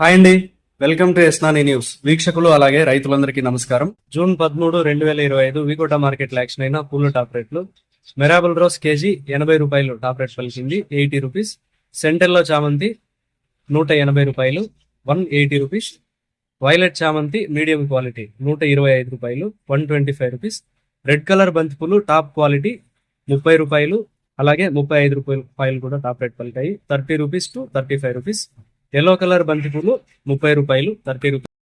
Hi అండి. Welcome to ఎస్నాని news. వీక్షకులు అలాగే రైతులందరికీ నమస్కారం. జూన్ పదమూడు రెండు వేల ఇరవై ఐదు వికోట మార్కెట్ యాక్షన్ అయిన పూలు టాప్ రేట్లు. మెరాబుల్ రోజ్ కేజీ ఎనభై రూపాయలు టాప్ రేట్ పలికింది. Eighty rupees. సెంటర్లో చామంతి నూట ఎనభై రూపాయలు. One eighty rupees. వైలెట్ చామంతి మీడియం క్వాలిటీ నూట ఇరవై ఐదు రూపాయలు. One twenty five rupees. Red colour బంతిపూలు టాప్ క్వాలిటీ ముప్పై రూపాయలు. అలాగే ముప్పై ఐదు రూపాయలు కూడా top rate పలికాయి. Thirty rupees to thirty five rupees. Yellow colour బంతిపూలు ముప్పై రూపాయలు థర్టీ రూపాయలు